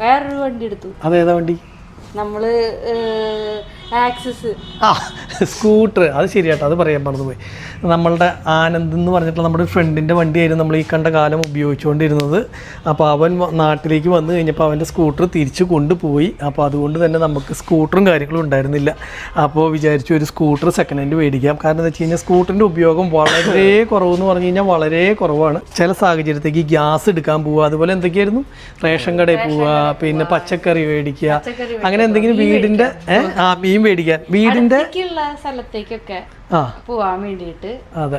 വേറൊരു വണ്ടി എടുത്തു. അതേതാ വണ്ടി? നമ്മൾ ആക്സസ്. ആ സ്കൂട്ടർ അത് ശരിയാട്ടോ അത് പറയാൻ മറന്നുപോയി. നമ്മളുടെ ആനന്ദ് എന്ന് പറഞ്ഞിട്ടുള്ള നമ്മുടെ ഫ്രണ്ടിന്റെ വണ്ടിയായിരുന്നു നമ്മൾ ഈ കണ്ട കാലം ഉപയോഗിച്ചുകൊണ്ടിരുന്നത്. അപ്പോൾ അവൻ നാട്ടിലേക്ക് വന്നു കഴിഞ്ഞപ്പോൾ അവന്റെ സ്കൂട്ടർ തിരിച്ചു കൊണ്ടുപോയി. അപ്പോൾ അതുകൊണ്ട് തന്നെ നമുക്ക് സ്കൂട്ടറും കാര്യങ്ങളും ഉണ്ടായിരുന്നില്ല. അപ്പോൾ വിചാരിച്ചു ഒരു സ്കൂട്ടർ സെക്കൻഡ് ഹാൻഡ് മേടിക്കാം. കാരണം എന്താ വെച്ച് കഴിഞ്ഞാൽ സ്കൂട്ടറിന്റെ ഉപയോഗം വളരെ കുറവെന്ന് പറഞ്ഞു കഴിഞ്ഞാൽ വളരെ കുറവാണ്. ചില സാഹചര്യത്തേക്ക് ഗ്യാസ് എടുക്കാൻ പോവുക അതുപോലെ എന്തൊക്കെയായിരുന്നു? റേഷൻ കടയിൽ പോവുക പിന്നെ പച്ചക്കറി മേടിക്കുക അങ്ങനെ എന്തെങ്കിലും വീടിന്റെ ആ മീൻ മേടിക്കാൻ വീടിന്റെ സ്ഥലത്തേക്കൊക്കെ പോവാൻ വേണ്ടിയിട്ട്.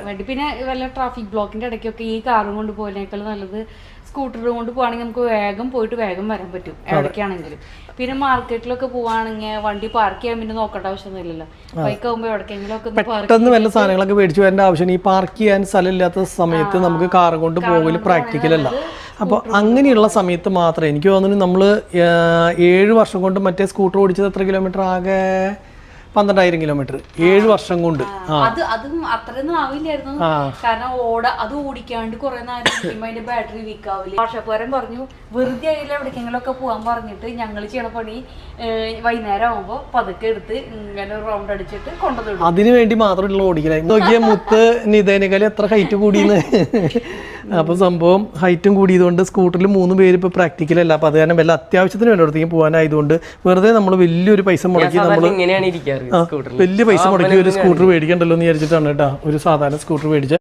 വേണ്ടി. പിന്നെ വല്ല ട്രാഫിക് ബ്ലോക്കിന്റെ ഇടയ്ക്കൊക്കെ ഈ കാറും കൊണ്ട് പോയതിനേക്കാൾ നല്ലത് സ്കൂട്ടറും കൊണ്ട് പോവാണെങ്കിൽ നമുക്ക് വേഗം പോയിട്ട് വേഗം വരാൻ പറ്റും. എവിടേക്കാണെങ്കിലും. പിന്നെ മാർക്കറ്റിലൊക്കെ പോവാണെങ്കിൽ വണ്ടി പാർക്ക് ചെയ്യാൻ പിന്നെ നോക്കേണ്ട ആവശ്യമൊന്നുമില്ലല്ലോ. ബൈക്ക് ആകുമ്പോൾ എവിടേക്കെങ്കിലും ഒക്കെ പെട്ടെന്ന് വല്ല സാധനങ്ങളൊക്കെ മേടിച്ചു വരേണ്ട ആവശ്യം ഈ പാർക്ക് ചെയ്യാൻ സ്ഥലമില്ലാത്ത സമയത്ത് നമുക്ക് കാർ കൊണ്ട് പോകൽ പ്രാക്ടിക്കൽ അല്ല. അപ്പോൾ അങ്ങനെയുള്ള സമയത്ത് മാത്രമേ എനിക്ക് തോന്നുന്നു നമ്മൾ ഏഴ് വർഷം കൊണ്ട് മറ്റേ സ്കൂട്ടർ ഓടിച്ചത് എത്ര കിലോമീറ്റർ ആകെ? പന്ത്രണ്ടായിരം കിലോമീറ്റർ. ഏഴ് വർഷം കൊണ്ട്. അത് അതും അത്രയൊന്നും ആവില്ലായിരുന്നു. കാരണം ഓട അത് ഓടിക്കാണ്ട് കുറെ നേരം അതിന്റെ ബാറ്ററി വീക്ക് ആവില്ല. വർഷപ്പുരം പറഞ്ഞു വെറുതെ ആയില്ല എവിടേക്കെങ്കിലും ഒക്കെ പോകാൻ പറഞ്ഞിട്ട് ഞങ്ങൾ ചെയ്യണ പണി വൈകുന്നേരം ആകുമ്പോ പതുക്കെ എടുത്ത് ഇങ്ങനെ റൗണ്ട് അടിച്ചിട്ട് കൊണ്ടുവന്നിടും. അതിനു വേണ്ടി മാത്രമല്ല ഓടിക്കലായി നോക്കിയ മുത്ത് നിതേനേക്കാളും എത്ര ഹൈറ്റ് കൂടിയെന്ന്. അപ്പൊ സംഭവം ഹൈറ്റും കൂടിയതുകൊണ്ട് സ്കൂട്ടറിൽ മൂന്ന് പേര് ഇപ്പൊ പ്രാക്ടിക്കൽ അല്ല. അപ്പൊ അത് കാരണം വല്ല അത്യാവശ്യത്തിന് വേണ്ടിടത്തേക്ക് പോകാനായതുകൊണ്ട് വെറുതെ നമ്മൾ വലിയൊരു പൈസ മുടക്കി നമ്മൾ ഇങ്ങനെയാണ് സ്കൂട്ടറിൽ വലിയ പൈസ മുടക്കി ഒരു സ്കൂട്ടർ മേടിക്കണ്ടല്ലോ എന്ന് വിചാരിച്ചിട്ടാണ് കേട്ടോ. ഒരു സാധാരണ സ്കൂട്ടർ മേടിച്ചത്